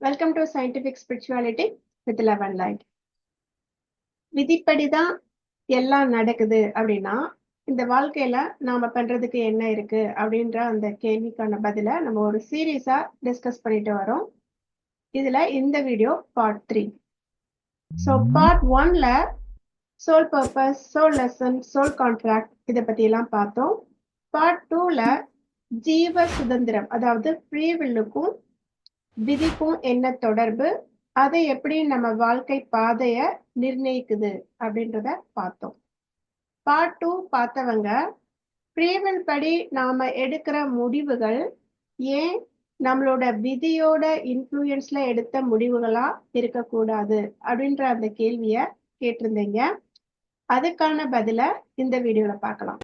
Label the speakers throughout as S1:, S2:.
S1: Welcome to scientific spirituality with eleven light விதிப்படிதான் எல்லாம் நடக்குது அப்படின்னா இந்த வாழ்க்கையில நாம பண்றதுக்கு என்ன இருக்கு அப்படின்ற அந்த கேள்விக்கான பதில நம்ம ஒரு சீரியஸா டிஸ்கஸ் பண்ணிட்டு வரோம். இதுல இந்த video part three so part ஒன்ல soul purpose soul lesson soul contract இதை பத்தி எல்லாம் பார்த்தோம் பார்ட் டூல ஜீவ சுதந்திரம் அதாவது ஃப்ரீ வில்லுக்கும் விதிக்கும் என்ன தொடர்பு? அதை எப்படி நம்ம வாழ்க்கை பாதைய நிர்ணயிக்குது அப்படின்றத பார்த்தோம். பார்ட் டூ பார்த்தவங்க ஃப்ரீவில் படி நாம எடுக்கிற முடிவுகள் ஏன் நம்மளோட விதியோட இன்ஃப்ளூயன்ஸ்ல எடுத்த முடிவுகளா இருக்கக்கூடாது அப்படின்ற அந்த கேள்விய கேட்டிருந்தீங்க. அதுக்கான பதில இந்த வீடியோல பார்க்கலாம்.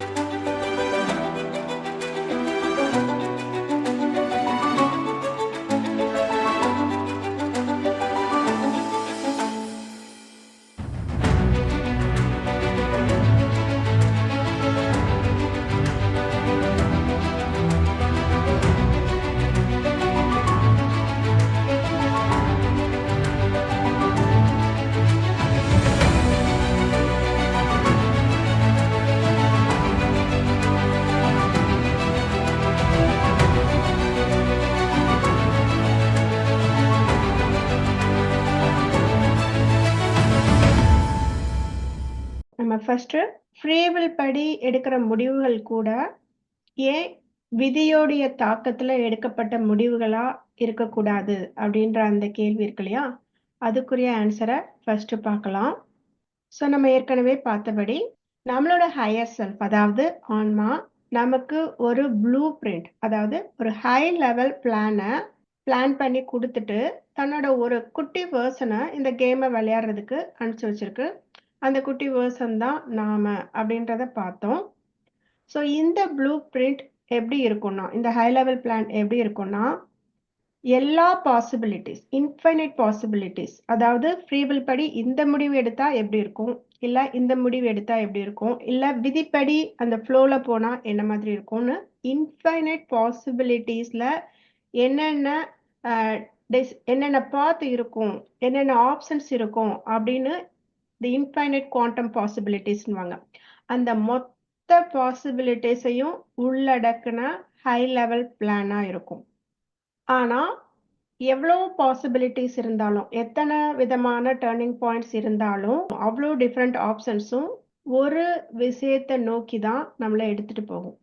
S1: நம்ம ஃபர்ஸ்ட் ஃப்ரீவில் படி எடுக்கிற முடிவுகள் கூட ஏன் விதியோடைய தாக்கத்துல எடுக்கப்பட்ட முடிவுகளா இருக்கக்கூடாது அப்படின்ற அந்த கேள்வி இருக்கு இல்லையா? அதுக்குரிய ஆன்சரை ஃபர்ஸ்ட் பார்க்கலாம். ஸோ நம்ம ஏற்கனவே பார்த்தபடி நம்மளோட ஹையர் செல்ஃப் அதாவது ஆன்மா நமக்கு ஒரு ப்ளூ பிரிண்ட் அதாவது ஒரு ஹை லெவல் பிளானை பிளான் பண்ணி கொடுத்துட்டு தன்னோட ஒரு குட்டி வேர்சனை இந்த கேமை விளையாடுறதுக்கு அனுப்பிச்சு வச்சிருக்கு. அந்த குட்டி வேர்சன் தான் நாம அப்படின்றத பார்த்தோம். ஸோ இந்த ப்ளூ பிரிண்ட் எப்படி இருக்கும்னா இந்த ஹை லெவல் பிளான் எப்படி இருக்கும்னா எல்லா பாசிபிலிட்டிஸ் இன்ஃபைனைட் பாசிபிலிட்டிஸ் அதாவது ஃப்ரீவில் படி இந்த முடிவு எடுத்தா எப்படி இருக்கும் இல்லை இந்த முடிவு எடுத்தா எப்படி இருக்கும் இல்லை விதிப்படி அந்த ஃப்ளோவில் போனால் என்ன மாதிரி இருக்கும்னு இன்ஃபைனைட் பாசிபிலிட்டிஸில் என்னென்ன டிஸ் என்னென்ன பாத் இருக்கும் என்னென்ன ஆப்ஷன்ஸ் இருக்கும் அப்படின்னு தி இன்ஃபைனைட் குவாண்டம் பாசிபிலிட்டிஸ்னுவாங்க அந்த மொத்த பாசிபிலிட்டிஸையும் உள்ளடக்குன ஹை லெவல் பிளானாக இருக்கும். ஆனால் எவ்வளோ பாசிபிலிட்டிஸ் இருந்தாலும் எத்தனை விதமான டேர்னிங் பாயிண்ட்ஸ் இருந்தாலும் அவ்வளோ டிஃப்ரெண்ட் ஆப்ஷன்ஸும் ஒரு விஷயத்தை நோக்கி தான் நம்மளை எடுத்துகிட்டு போகும்.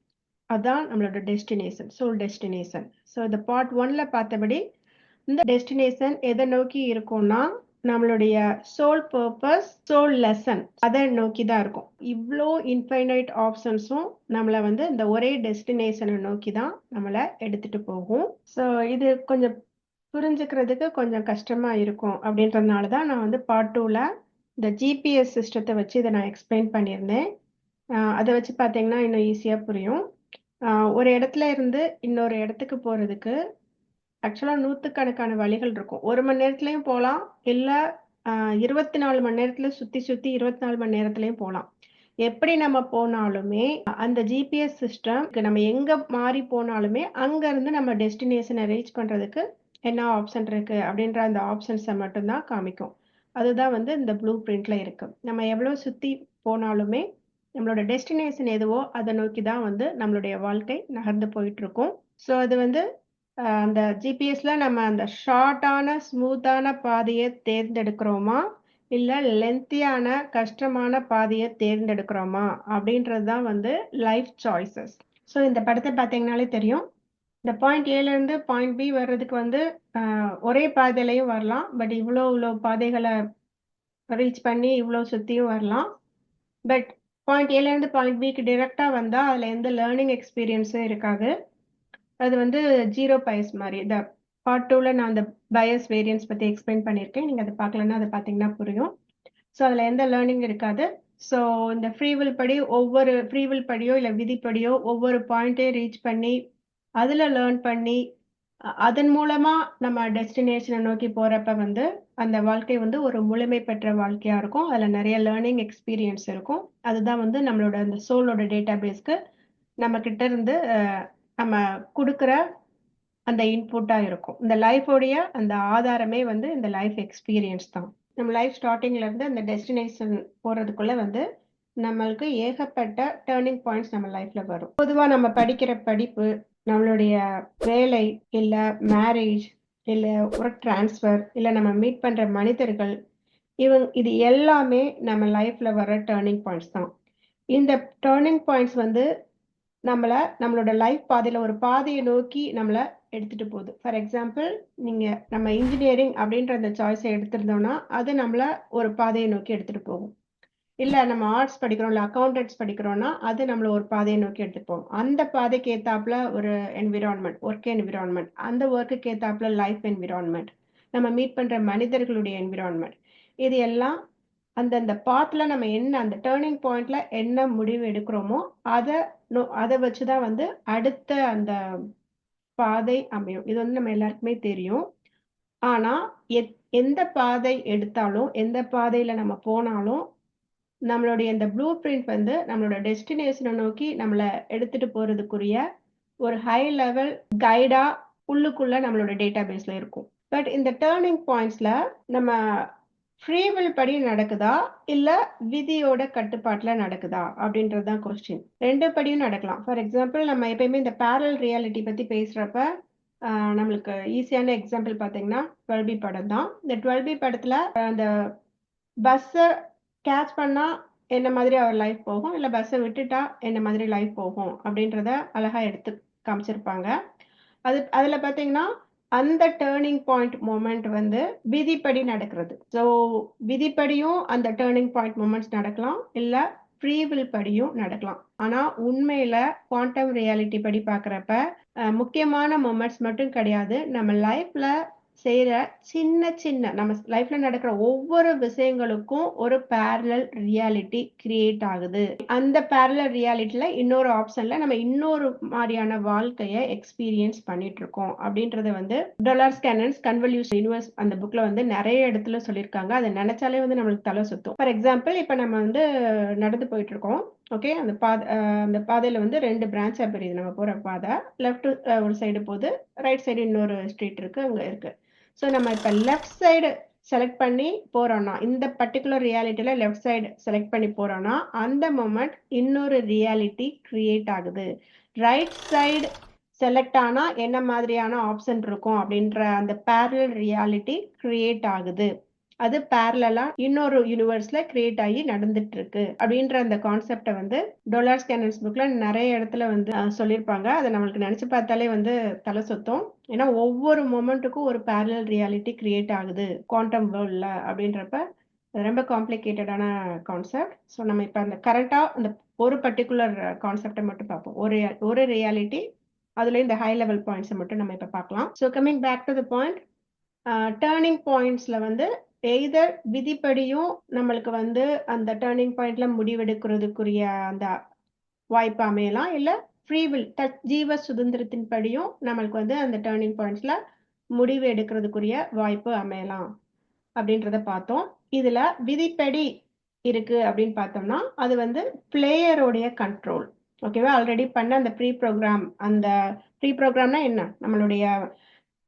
S1: அதுதான் நம்மளோட டெஸ்டினேஷன் சோல் டெஸ்டினேஷன் ஸோ இந்த பார்ட் ஒன்ல பார்த்தபடி இந்த டெஸ்டினேஷன் எதை நோக்கி இருக்கும்னா நம்மளுடைய சோல் பர்பஸ் சோல் லெசன் அதை நோக்கி தான் இருக்கும் இவ்வளோ இன்ஃபைனைட் ஆப்ஷன்ஸும் நம்மளை வந்து இந்த ஒரே டெஸ்டினேஷனை நோக்கி தான் நம்மளை எடுத்துட்டு போகும். ஸோ இது கொஞ்சம் புரிஞ்சுக்கிறதுக்கு கொஞ்சம் கஷ்டமாக இருக்கும் அப்படின்றதுனால தான் நான் வந்து பார்ட் டூவில் இந்த ஜிபிஎஸ் சிஸ்டத்தை வச்சு இதை நான் எக்ஸ்பிளைன் பண்ணியிருந்தேன். அதை வச்சு பார்த்தீங்கன்னா இன்னும் ஈஸியாக புரியும். ஒரு இடத்துல இருந்து இன்னொரு இடத்துக்கு போகிறதுக்கு ஆக்சுவலாக நூற்றுக்கணக்கான வழிகள் இருக்கும். ஒரு மணி நேரத்துலையும் போகலாம் இல்லை இருபத்தி நாலு மணி நேரத்தில் சுற்றி சுற்றி இருபத்தி நாலு மணி நேரத்துலையும் போகலாம் எப்படி நம்ம போனாலுமே அந்த ஜிபிஎஸ் சிஸ்டம் நம்ம எங்கே மாறி போனாலுமே அங்கேருந்து நம்ம டெஸ்டினேஷனை ரீச் பண்ணுறதுக்கு என்ன ஆப்ஷன் இருக்குது அப்படின்ற அந்த ஆப்ஷன்ஸை மட்டும்தான் காமிக்கும். அதுதான் வந்து இந்த ப்ளூ பிரிண்ட்ல இருக்கு. நம்ம எவ்வளோ சுற்றி போனாலுமே நம்மளோட டெஸ்டினேஷன் எதுவோ அதை நோக்கி தான் வந்து நம்மளுடைய வாழ்க்கை நகர்ந்து போயிட்டு இருக்கும். ஸோ அது வந்து அந்த ஜிபிஎஸ்ல நம்ம அந்த ஷார்ட்டான ஸ்மூத்தான பாதையை தேர்ந்தெடுக்கிறோமா? இல்லை லென்த்தியான கஷ்டமான பாதையை தேர்ந்தெடுக்கிறோமா? அப்படின்றது தான் வந்து லைஃப் சாய்ஸஸ் ஸோ இந்த படத்தை பார்த்தீங்கனாலே தெரியும். இந்த பாயிண்ட் ஏலேருந்து பாயிண்ட் பி வர்றதுக்கு வந்து ஒரே பாதையிலையும் வரலாம். பட் இவ்வளோ இவ்வளோ பாதைகளை ரீச் பண்ணி இவ்வளோ சுற்றியும் வரலாம். பட் பாயிண்ட் ஏலேருந்து பாயிண்ட் பிக்கு டிரெக்டாக வந்தால் அதில் எந்த லேர்னிங் எக்ஸ்பீரியன்ஸும் இருக்காது. அது வந்து ஜீரோ பயஸ் மாதிரி. இந்த பார்ட் டூவில் நான் அந்த பயஸ் வேரியன்ஸ் பற்றி எக்ஸ்பிளைன் பண்ணியிருக்கேன். நீங்கள் அதை பார்க்கலன்னா அதை பார்த்தீங்கன்னா புரியும். ஸோ அதில் எந்த லேர்னிங் இருக்காது. ஸோ இந்த ஃப்ரீவில் படி ஒவ்வொரு ஃப்ரீவில் படியோ இல்லை விதிப்படியோ ஒவ்வொரு பாயிண்ட்டையும் ரீச் பண்ணி அதில் லேர்ன் பண்ணி அதன் மூலமாக நம்ம டெஸ்டினேஷனை நோக்கி போகிறப்ப வந்து அந்த வாழ்க்கை வந்து ஒரு முழுமை பெற்ற வாழ்க்கையாக இருக்கும். அதில் நிறைய லேர்னிங் எக்ஸ்பீரியன்ஸ் இருக்கும். அதுதான் வந்து நம்மளோட அந்த சோலோட டேட்டா பேஸ்க்கு நம்ம கிட்ட இருந்து நம்ம கொடுக்குற அந்த இன்புட்டாக இருக்கும். இந்த லைஃபோடைய அந்த ஆதாரமே வந்து இந்த லைஃப் எக்ஸ்பீரியன்ஸ் தான். நம்ம லைஃப் ஸ்டார்டிங்ல இருந்து அந்த டெஸ்டினேஷன் போறதுக்குள்ள வந்து நம்மளுக்கு ஏகப்பட்ட டேர்னிங் பாயிண்ட்ஸ் நம்ம லைஃப்ல வரும். பொதுவாக நம்ம படிக்கிற படிப்பு, நம்மளுடைய வேலை, இல்லை மேரேஜ், இல்லை ஒர்க் ட்ரான்ஸ்ஃபர், இல்லை நம்ம மீட் பண்ற மனிதர்கள், இவங்க இது எல்லாமே நம்ம லைஃப்ல வர டேர்னிங் பாயிண்ட்ஸ் தான். இந்த டேர்னிங் பாயிண்ட்ஸ் வந்து நம்மள நம்மளோட லைஃப் பாதையில ஒரு பாதையை நோக்கி நம்மள எடுத்துட்டு போகுது. ஃபார் எக்ஸாம்பிள் நீங்க நம்ம இன்ஜினியரிங் அப்படின்ற அந்த சாய்ஸை எடுத்திருந்தோம்னா, அது நம்மள ஒரு பாதையை நோக்கி எடுத்துட்டு போகும். இல்ல நம்ம ஆர்ட்ஸ் படிக்கிறோம், இல்ல அக்கவுண்டன்ட்ஸ் படிக்கிறோம்னா, அது நம்மள ஒரு பாதையை நோக்கி எடுத்துட்டு போகும். அந்த பாதைக்கு ஏத்தாப்புல ஒரு என்விரான்மெண்ட் ஒர்க் என்விரான்மெண்ட் அந்த ஒர்க்குக்கு ஏத்தாப்புல லைஃப் என்விரான்மெண்ட் நம்ம மீட் பண்ற மனிதர்களுடைய என்விரான்மெண்ட் இது எல்லாம் அந்தந்த பாத்தில் நம்ம என்ன அந்த டேர்னிங் பாயிண்ட்ல என்ன முடிவு எடுக்கிறோமோ, அதை நோ அதை வச்சு தான் வந்து அடுத்த அந்த பாதை அமையும். இது வந்து நம்ம எல்லாருக்குமே தெரியும். ஆனால் எத் எந்த பாதை எடுத்தாலும், எந்த பாதையில் நம்ம போனாலும், நம்மளுடைய இந்த ப்ளூ பிரிண்ட் வந்து நம்மளோட டெஸ்டினேஷனை நோக்கி நம்மளை எடுத்துட்டு போகிறதுக்குரிய ஒரு ஹை லெவல் கைடாக உள்ளுக்குள்ளே நம்மளோட டேட்டா பேஸில் இருக்கும். பட் இந்த டேர்னிங் பாயிண்ட்ஸில் நம்ம ஃப்ரீவில் படி நடக்குதா? இல்ல விதியோட கட்டுப்பாட்டுல நடக்குதா? அப்படின்றது தான் கொஸ்டின். ரெண்டு படியும் நடக்கலாம். ஃபார் எக்ஸாம்பிள் நம்ம எப்பயுமே இந்த பேரல் ரியாலிட்டி பத்தி பேசுறப்ப, நம்மளுக்கு ஈஸியான எக்ஸாம்பிள் பார்த்தீங்கன்னா, 12பி படம் தான். இந்த 12பி படத்துல அந்த பஸ்ஸை கேட்ச் பண்ணா என்ன மாதிரி அவர் லைஃப் போகும், இல்லை பஸ்ஸை விட்டுட்டா என்ன மாதிரி லைஃப் போகும் அப்படின்றத அழகா எடுத்து காமிச்சிருப்பாங்க. அது அதில் பார்த்தீங்கன்னா, அந்த டேர்னிங் பாயிண்ட் மூமெண்ட் வந்து விதிப்படி நடக்கிறது. ஸோ விதிப்படியும் அந்த டேர்னிங் பாயிண்ட் மூமெண்ட்ஸ் நடக்கலாம். இல்லை ஃப்ரீவில் படியும் நடக்கலாம். ஆனால் உண்மையில் குவாண்டம் ரியாலிட்டி படி பார்க்குறப்ப முக்கியமான மூமெண்ட்ஸ் மட்டும் கிடையாது. நம்ம லைஃப்பில் செய்கிற சின்ன சின்ன நம்ம லைஃப்ல நடக்கிற ஒவ்வொரு விஷயங்களுக்கும் ஒரு பேரலல் ரியாலிட்டி கிரியேட் ஆகுது. அந்த பேரலல் ரியாலிட்டியில் இன்னொரு ஆப்ஷன்ல நம்ம இன்னொரு மாதிரியான வாழ்க்கையை எக்ஸ்பீரியன்ஸ் பண்ணிட்டு இருக்கோம். அப்படின்றத வந்து டொலர் ஸ்கேனன்ஸ் கன்வல்யூஷன் யூனிவர்ஸ் அந்த புக்ல வந்து நிறைய இடத்துல சொல்லியிருக்காங்க. அதை நினச்சாலே வந்து நம்மளுக்கு தலை சுத்தும். ஃபார் எக்ஸாம்பிள் இப்போ நம்ம வந்து நடந்து போயிட்டு இருக்கோம். ஓகே. அந்த பாதை அந்த பாதையில வந்து ரெண்டு பிரான்ச்சா பிரியுது நம்ம போற பாதை லெஃப்ட் ஒரு சைடு போகுது ரைட் சைடு இன்னொரு ஸ்ட்ரீட் இருக்கு, அங்க இருக்கு. ஸோ நம்ம இப்போ லெஃப்ட் சைடு செலக்ட் பண்ணி போகிறோன்னா இந்த பர்ட்டிகுலர் ரியாலிட்டியில் லெஃப்ட் சைடு செலக்ட் பண்ணி போகிறோன்னா அந்த மொமெண்ட் இன்னொரு ரியாலிட்டி க்ரியேட் ஆகுது. ரைட் சைடு செலக்ட் ஆனால் என்ன மாதிரியான ஆப்ஷன் இருக்கும் அப்படின்ற அந்த பேரல் ரியாலிட்டி க்ரியேட் ஆகுது. அது பேரலா இன்னொரு யூனிவர்ஸ்ல கிரியேட் ஆகி நடந்துட்டு இருக்கு. அப்படின்ற அந்த கான்செப்டை வந்து டொலார்ஸ் கேனன்ஸ் புக்ல நிறைய இடத்துல வந்து சொல்லியிருப்பாங்க. அதை நம்மளுக்கு நினைச்சு பார்த்தாலே வந்து தலை சுத்தும். ஏன்னா ஒவ்வொரு மொமெண்ட்டுக்கும் ஒரு பேரலல் ரியாலிட்டி கிரியேட் ஆகுது. குவாண்டம் வேர்ல்ட்ல அப்படின்றப்ப, ரொம்ப காம்ப்ளிகேட்டடான கான்செப்ட். ஸோ நம்ம இப்போ அந்த கரெக்டாக அந்த ஒரு பர்ட்டிகுலர் கான்செப்டை மட்டும் பார்ப்போம். ஒரு ஒரு ரியாலிட்டி, அதுல இந்த ஹை லெவல் பாயிண்ட்ஸை மட்டும் நம்ம இப்போ பார்க்கலாம். So coming back to the point. Turning பாயிண்ட்ஸில் பாயிண்ட்ஸ்ல வந்து எய்தர் விதிப்படியும் நம்மளுக்கு வந்து அந்த டேர்னிங் பாயிண்ட்ல முடிவெடுக்கிறதுக்குரிய அந்த வாய்ப்பு அமையலாம். இல்ல ஃப்ரீ வில் ஜீவ சுதந்திரத்தின் படியும் நம்மளுக்கு வந்து அந்த டேர்னிங் பாயிண்ட்ஸ்ல முடிவு எடுக்கிறதுக்குரிய வாய்ப்பு அமையலாம். அப்படின்றத பார்த்தோம். இதுல விதிப்படி இருக்கு அப்படின்னு பார்த்தோம்னா, அது வந்து பிளேயருடைய கண்ட்ரோல். ஓகேவா? ஆல்ரெடி பண்ண அந்த ப்ரீ ப்ரோக்ராம் அந்த ப்ரீ ப்ரோக்ராம்னா என்ன? நம்மளுடைய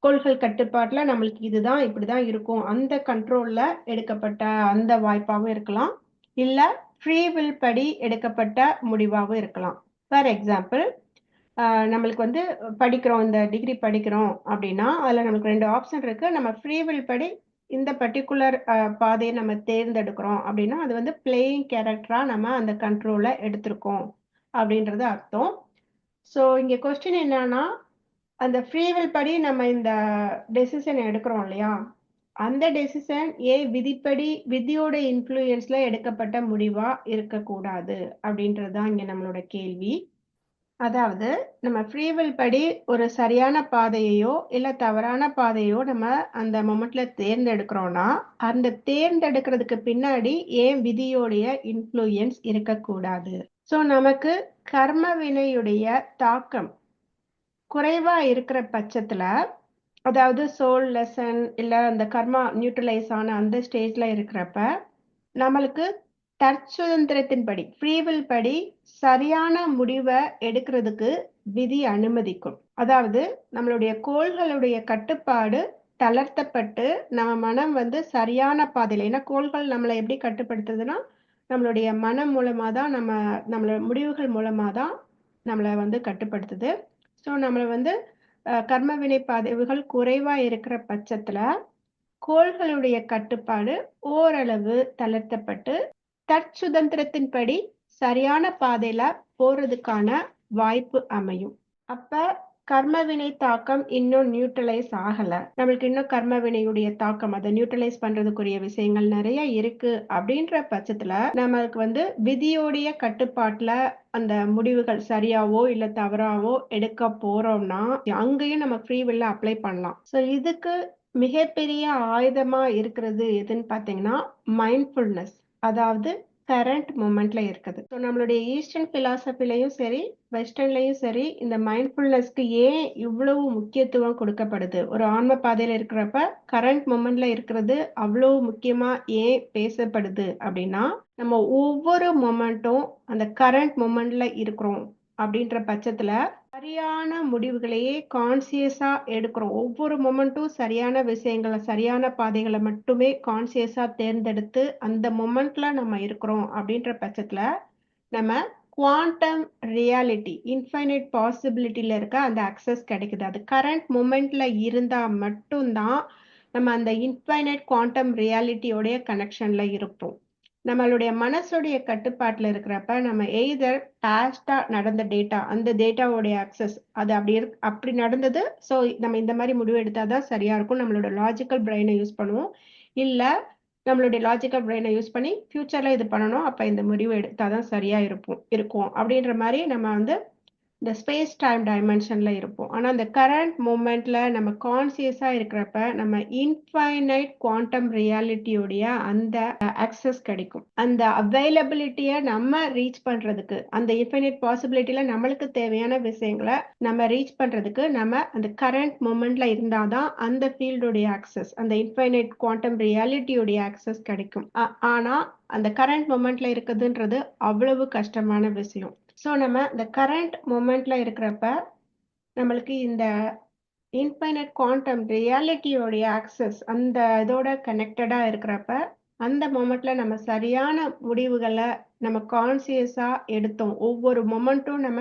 S1: கோள்கள் கட்டுப்பாட்டில் நம்மளுக்கு இதுதான், இப்படி தான் இருக்கும். அந்த கண்ட்ரோலில் எடுக்கப்பட்ட அந்த வாய்ப்பாகவும் இருக்கலாம். இல்லை ஃப்ரீவில் படி எடுக்கப்பட்ட முடிவாகவும் இருக்கலாம். ஃபார் எக்ஸாம்பிள் நம்மளுக்கு வந்து படிக்கிறோம், இந்த டிகிரி படிக்கிறோம் அப்படின்னா, அதில் நமக்கு ரெண்டு ஆப்ஷன் இருக்குது நம்ம ஃப்ரீவில் படி இந்த பர்ட்டிகுலர் பாதையை நம்ம தேர்ந்தெடுக்கிறோம் அப்படின்னா, அது வந்து பிளேயிங் கேரக்டராக நம்ம அந்த கண்ட்ரோலை எடுத்திருக்கோம் அப்படின்றது அர்த்தம். ஸோ இங்கே கொஸ்டின் என்னன்னா, அந்த ஃப்ரீவில் படி நம்ம இந்த டெசிஷன் எடுக்கிறோம் இல்லையா? அந்த டெசிஷன் ஏன் விதிப்படி விதியோட இன்ஃப்ளூயன்ஸ்ல எடுக்கப்பட்ட முடிவா இருக்கக்கூடாது? அப்படின்றது தான் இங்க நம்மளோட கேள்வி. அதாவது நம்ம ஃப்ரீவில் படி ஒரு சரியான பாதையையோ, இல்லை தவறான பாதையோ நம்ம அந்த மொமெண்ட்ல தேர்ந்தெடுக்கிறோம்னா, அந்த தேர்ந்தெடுக்கிறதுக்கு பின்னாடி ஏன் விதியோடைய இன்ஃப்ளூயன்ஸ் இருக்கக்கூடாது? ஸோ நமக்கு கர்ம வினையுடைய தாக்கம் குறைவா இருக்கிற பட்சத்துல, அதாவது சோல் லெசன் இல்ல அந்த கர்மா நியூட்ரலைஸ் ஆன அந்த ஸ்டேஜ்ல இருக்கிறப்ப, நம்மளுக்கு தற்சுதந்திரத்தின்படி படி ஃப்ரீவில் படி சரியான முடிவை எடுக்கிறதுக்கு விதி அனுமதிக்கும். அதாவது நம்மளுடைய கோள்களுடைய கட்டுப்பாடு தளர்த்தப்பட்டு நம்ம மனம் வந்து சரியான பாதையில் ஏன்னா கோள்கள் நம்மளை எப்படி கட்டுப்படுத்துதுன்னா நம்மளுடைய மனம் மூலமா தான் நம்ம நம்மளோட முடிவுகள் மூலமா தான் நம்மளை வந்து கட்டுப்படுத்துது ஸோ நம்மளை வந்து கர்ம வினை பதிவுகள் குறைவா இருக்கிற பட்சத்துல கோள்களுடைய கட்டுப்பாடு ஓரளவு தளர்த்தப்பட்டு தற்சுதந்திரத்தின்படி சரியான பாதையில போறதுக்கான வாய்ப்பு அமையும். அப்ப கர்ம வினை தாக்கம் இன்னும் நியூட்ரலைஸ் ஆகல. நம்மளுக்கு இன்னும் கர்ம வினையுடைய தாக்கம் அதை நியூட்ரலைஸ் பண்றதுக்குரிய விஷயங்கள் நிறைய இருக்கு. அப்படின்ற பட்சத்துல நம்மளுக்கு வந்து விதியோடைய கட்டுப்பாட்டுல அந்த முடிவுகள் சரியாவோ இல்ல தவறாவோ எடுக்க போறோம்னா அங்கேயும் நம்ம ஃப்ரீ வில்ல அப்ளை பண்ணலாம். ஸோ இதுக்கு மிகப்பெரிய ஆயுதமா இருக்கிறது எதுன்னு பாத்தீங்கன்னா மைண்ட்ஃபுல்னஸ் அதாவது கரண்ட் மூமெண்ட்ல இருக்குது. ஸோ நம்மளுடைய ஈஸ்டர்ன் பிலாசபிலையும் சரி வெஸ்டர்ன்லையும் சரி இந்த மைண்ட்ஃபுல்னஸ்க்கு ஏன் இவ்வளவு முக்கியத்துவம் கொடுக்கப்படுது? ஒரு ஆன்ம பாதையில இருக்கிறப்ப கரண்ட் மூமெண்ட்ல இருக்கிறது அவ்வளவு முக்கியமா ஏன் பேசப்படுது அப்படின்னா நம்ம ஒவ்வொரு மொமெண்ட்டும் அந்த கரண்ட் மூமெண்ட்ல இருக்கிறோம் அப்படின்ற பட்சத்துல சரியான முடிவுகளையே கான்சியஸா எடுக்கிறோம். ஒவ்வொரு மொமெண்ட்டும் சரியான விஷயங்களை சரியான பாதைகளை மட்டுமே கான்சியஸா தேர்ந்தெடுத்து அந்த மொமெண்ட்ல நம்ம இருக்கிறோம் அப்படின்ற பட்சத்துல நம்ம குவாண்டம் ரியாலிட்டி இன்ஃபைனைட் பாசிபிலிட்டியில இருக்க அந்த அக்சஸ் கிடைக்குது. அது கரண்ட் மூமெண்ட்ல இருந்தா மட்டும்தான் நம்ம அந்த இன்ஃபைனைட் குவாண்டம் ரியாலிட்டியோடைய கனெக்ஷன்ல இருப்போம். நம்மளுடைய மனசுடைய கட்டுப்பாட்டில் இருக்கிறப்ப நம்ம எய்தர் பாஸ்டா நடந்த டேட்டா அந்த டேட்டாவோடைய அக்சஸ் அது அப்படி இருக்கு அப்படி நடந்தது ஸோ நம்ம இந்த மாதிரி முடிவு எடுத்தால் தான் சரியா இருக்கும். நம்மளோட லாஜிக்கல் பிரெயினை யூஸ் பண்ணுவோம். இல்லை நம்மளுடைய லாஜிக்கல் பிரெயினை யூஸ் பண்ணி ஃபியூச்சர்ல இது பண்ணணும் அப்போ இந்த முடிவு எடுத்தாதான் சரியா இருப்போம் இருக்கும். அப்படின்ற மாதிரி நம்ம வந்து இந்த ஸ்பேஸ் டைம் டைமென்ஷன்ல இருப்போம். ஆனா அந்த கரண்ட் மூமெண்ட்ல நம்ம கான்சியஸா இருக்கிறப்ப நம்ம இன்ஃபைனைட் குவாண்டம் ரியாலிட்டியோடைய அந்த அக்சஸ் கிடைக்கும். அந்த அவைலபிலிட்டியை நம்ம ரீச் பண்றதுக்கு அந்த இன்ஃபைனைட் பாசிபிலிட்டியில நம்மளுக்கு தேவையான விஷயங்களை நம்ம ரீச் பண்றதுக்கு நம்ம அந்த கரண்ட் மூமெண்ட்ல இருந்தாதான் அந்த ஃபீல்டுடைய அக்சஸ் அந்த இன்ஃபைனைட் குவாண்டம் ரியாலிட்டியோடைய அக்சஸ் கிடைக்கும். ஆனால் ஆனா அந்த கரண்ட் மொமெண்ட்ல இருக்குதுன்றது அவ்வளவு கஷ்டமான விஷயம். ஸோ நம்ம இந்த கரண்ட் மூமெண்ட்ல இருக்கிறப்ப நம்மளுக்கு இந்த இன்ஃபைனட் குவாண்டம் ரியாலிட்டியோடைய ஆக்சஸ் அந்த இதோட கனெக்டடா இருக்கிறப்ப அந்த மொமெண்ட்ல நம்ம சரியான முடிவுகளை நம்ம கான்சியஸா எடுத்தோம். ஒவ்வொரு மொமெண்ட்டும் நம்ம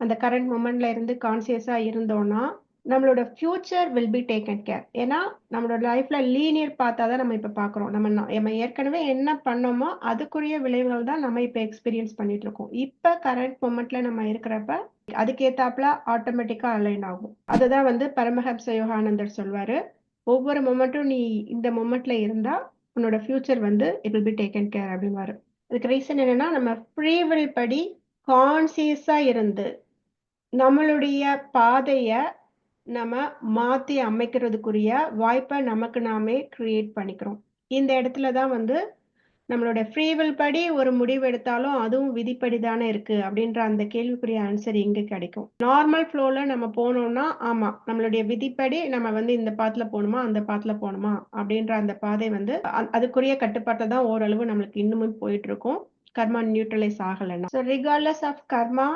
S1: அந்த கரண்ட் மொமெண்ட்ல இருந்து கான்சியஸா இருந்தோம்னா நம்மளோட future will be taken care ஏன்னா நம்மளோட லைஃப்ல லீனியர் பார்த்தா தான் நம்ம இப்ப பாக்குறோம். நம்ம நம்ம ஏற்கனவே என்ன பண்ணோமோ அதுக்குரிய விளைவுகள் தான் நம்ம இப்ப எக்ஸ்பீரியன்ஸ் பண்ணிட்டு இருக்கோம். இப்ப கரண்ட் மொமெண்ட்ல நம்ம இருக்கிறப்ப அதுக்கேத்தாப்புல ஆட்டோமேட்டிக்கா அலைன் ஆகும். அதுதான் வந்து பரமஹம்ச யோகானந்தர் சொல்வாரு. ஒவ்வொரு மொமெண்ட்டும் நீ இந்த மொமெண்ட்ல இருந்தா உன்னோட ஃபியூச்சர் வந்து it will be taken care அப்படின்னு அதுக்கு ரீசன் என்னன்னா நம்ம ஃப்ரீவில் படி கான்சியஸா இருந்து நம்மளுடைய பாதைய நம்ம மாத்தி அமைக்கிறதுக்குரிய வாய்ப்பை நமக்கு நாமே கிரியேட் பண்ணிக்கிறோம். இந்த இடத்துல தான் வந்து நம்மளோட ஃப்ரீவில் படி ஒரு முடிவு எடுத்தாலும் அதுவும் விதிப்படி தானே இருக்கு அப்படின்ற அந்த கேள்விக்குரிய ஆன்சர் இங்க கிடைக்கும். நார்மல் ஃப்ளோல நம்ம போனோம்னா ஆமா நம்மளுடைய விதிப்படி நம்ம வந்து இந்த பாத்துல போகணுமா அந்த பாத்துல போகணுமா அப்படின்ற அந்த பாதை வந்து அதுக்குரிய கட்டுப்பாட்டை தான் ஓரளவு நம்மளுக்கு இன்னுமும் போயிட்டு இருக்கும். கர்மா நியூட்ரலைஸ் ஆகலைன்னா. ஸோ ஆஃப் கர்மா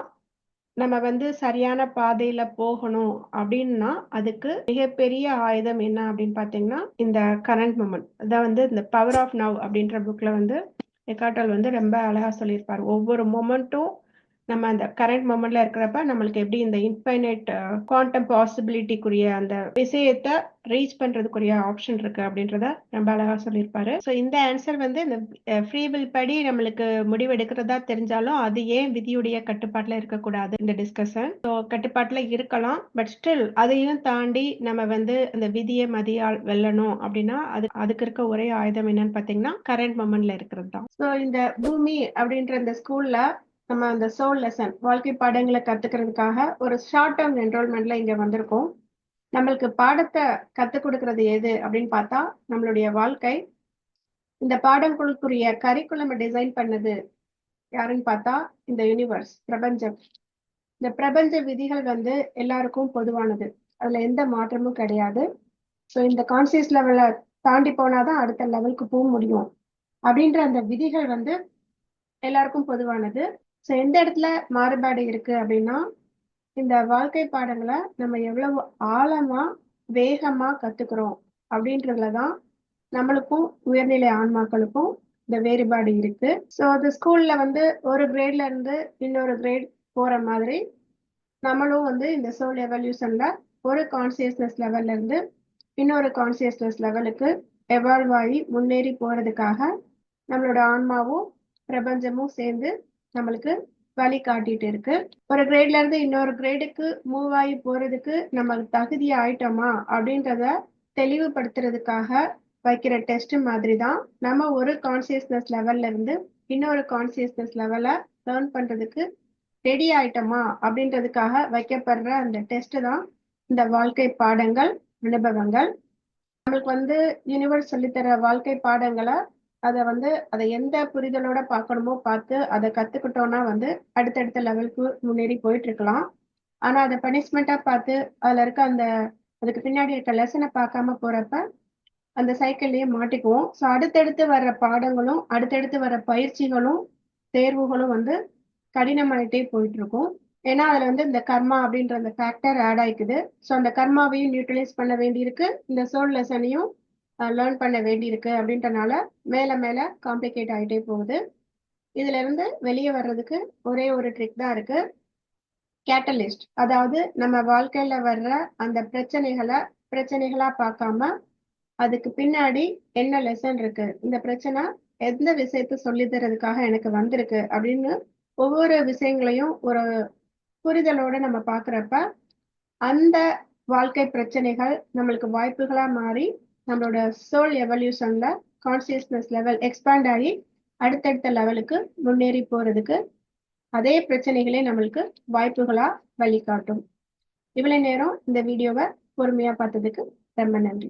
S1: நம்ம வந்து சரியான பாதையில போகணும் அப்படின்னா அதுக்கு மிகப்பெரிய ஆயுதம் என்ன அப்படின்னு பாத்தீங்கன்னா இந்த கரண்ட் மூமெண்ட் அதான் வந்து இந்த பவர் ஆஃப் நவ் அப்படின்ற புக்ல வந்து எக்காட்டல் வந்து ரொம்ப அழகா சொல்லியிருப்பாரு. ஒவ்வொரு மொமெண்ட்டும் நம்ம அந்த கரண்ட் மூமெண்ட்ல இருக்கிறப்ப நம்மளுக்கு எப்படி இந்த இன்ஃபைனைட் குவாண்டம் பாசிபிலிட்டிக்குரிய அந்த விஷயத்தை ரீச் பண்றதுக்குரிய ஆப்ஷன் இருக்கு அப்படின்றத ரொம்ப அழகா சொல்லியிருப்பாரு. ஸோ இந்த ஆன்சர் வந்து இந்த uh, ஃப்ரீ வில் படி நம்மளுக்கு முடிவெடுக்கிறதா தெரிஞ்சாலும் அது ஏன் விதியுடைய கட்டுப்பாட்டில் இருக்கக்கூடாது இந்த டிஸ்கஷன் ஸோ கட்டுப்பாட்டில் இருக்கலாம் பட் ஸ்டில் அதையும் தாண்டி நம்ம வந்து அந்த விதியை மதியால் வெல்லணும் அப்படின்னா அது அதுக்கு இருக்க ஒரே ஆயுதம் என்னன்னு பார்த்தீங்கன்னா கரண்ட் மொமெண்ட்ல இருக்கிறது தான். ஸோ இந்த பூமி அப்படின்ற இந்த ஸ்கூல்ல நம்ம அந்த சோல் லெசன் வாழ்க்கை பாடங்களை கத்துக்கிறதுக்காக ஒரு ஷார்ட் டேர்ம் என்ரோல்மெண்ட்ல இங்க வந்திருக்கோம். நம்மளுக்கு பாடத்தை கத்துக் கொடுக்கறது எது அப்படின்னு பார்த்தா நம்மளுடைய வாழ்க்கை. இந்த பாடங்களுக்குரிய கரிக்குலமை டிசைன் பண்ணது யாருன்னு பார்த்தா இந்த யூனிவர்ஸ் பிரபஞ்சம். இந்த பிரபஞ்ச விதிகள் வந்து எல்லாருக்கும் பொதுவானது. அதுல எந்த மாற்றமும் கிடையாது. ஸோ இந்த கான்சியஸ் லெவலை தாண்டி போனாதான் அடுத்த லெவலுக்கு போக முடியும். அப்படின்ற அந்த விதிகள் வந்து எல்லாருக்கும் பொதுவானது. ஸோ எந்த இடத்துல மாறுபாடு இருக்கு அப்படின்னா இந்த வாழ்க்கை பாடங்களை நம்ம எவ்வளவு ஆழமா வேகமா கத்துக்கிறோம் அப்படின்றதுல தான் நம்மளுக்கும் உயர்நிலை ஆன்மாக்களுக்கும் இந்த வேறுபாடு இருக்கு. ஸோ அது ஸ்கூல்ல வந்து ஒரு கிரேட்ல இருந்து இன்னொரு கிரேட் போற மாதிரி நம்மளும் வந்து இந்த சோல் எவல்யூஷன்ல ஒரு கான்சியஸ்னஸ் லெவல்ல இருந்து இன்னொரு கான்சியஸ்னஸ் லெவலுக்கு எவால்வ் ஆகி முன்னேறி போறதுக்காக நம்மளோட ஆன்மாவும் பிரபஞ்சமும் சேர்ந்து நம்மளுக்கு வழி காட்டிட்டு இருக்கு. ஒரு கிரேட்ல இருந்து இன்னொரு கிரேடுக்கு மூவ் ஆகி போறதுக்கு நம்ம தகுதி ஆயிட்டோமா அப்படின்றத தெளிவுபடுத்துறதுக்காக வைக்கிற டெஸ்ட் மாதிரி தான் நம்ம ஒரு கான்சியஸ்னஸ் லெவல்ல இருந்து இன்னொரு கான்சியஸ்னஸ் லெவலை லேர்ன் பண்றதுக்கு ரெடி ஆயிட்டோமா அப்படின்றதுக்காக வைக்கப்படுற அந்த டெஸ்ட் தான் இந்த வாழ்க்கை பாடங்கள் அனுபவங்கள். நம்மளுக்கு வந்து யூனிவர்ஸ் சொல்லித்தர வாழ்க்கை பாடங்களை அதை வந்து அதை எந்த புரிதலோட பார்க்கணுமோ பார்த்து அதை கத்துக்கிட்டோம்னா வந்து அடுத்தடுத்த லெவலுக்கு முன்னேறி போயிட்டு இருக்கலாம் ஆனா அதை பனிஷ்மெண்டா பார்த்து அதுல இருக்க அந்த அதுக்கு பின்னாடி இருக்க லெசனை பார்க்காம போறப்ப அந்த சைக்கிள்லயே மாட்டிக்குவோம். ஸோ அடுத்தடுத்து வர்ற பாடங்களும் அடுத்தடுத்து வர்ற பயிற்சிகளும் தேர்வுகளும் வந்து கடினமாயிட்டே போயிட்டு இருக்கும் ஏன்னா அதுல வந்து இந்த கர்மா அப்படின்ற அந்த ஃபேக்டர் ஆட் ஆயிக்குது. ஸோ அந்த கர்மாவையும் நியூட்ரலைஸ் பண்ண வேண்டியிருக்கு. இந்த சோல் லெசனையும் லேர்ன் பண்ண வேண்டியிருக்கு அப்படின்றனால மேல மேல காம்ப்ளிகேட் ஆகிட்டே போகுது. இதுல இருந்து வெளியே வர்றதுக்கு ஒரே ஒரு ட்ரிக் தான் இருக்கு. கேட்டலிஸ்ட் அதாவது நம்ம வாழ்க்கையில வர்ற அந்த பிரச்சனைகளை பிரச்சனைகளா பார்க்காம அதுக்கு பின்னாடி என்ன லெசன் இருக்கு? இந்த பிரச்சனை எந்த விஷயத்த சொல்லி தரதுக்காக எனக்கு வந்திருக்கு? அப்படின்னு ஒவ்வொரு விஷயங்களையும் ஒரு புரிதலோட நம்ம பாக்குறப்ப அந்த வாழ்க்கை பிரச்சனைகள் நம்மளுக்கு வாய்ப்புகளா மாறி நம்மளோட சோல் எவல்யூஷன்ல கான்சியஸ்னஸ் லெவல் எக்ஸ்பேண்ட் ஆகி அடுத்தடுத்த லெவலுக்கு முன்னேறி போறதுக்கு அதே பிரச்சனைகளே நம்மளுக்கு வாய்ப்புகளா வழிகாட்டும். இவ்வளவு நேரம் இந்த வீடியோவை பொறுமையா பார்த்ததுக்கு ரொம்ப நன்றி.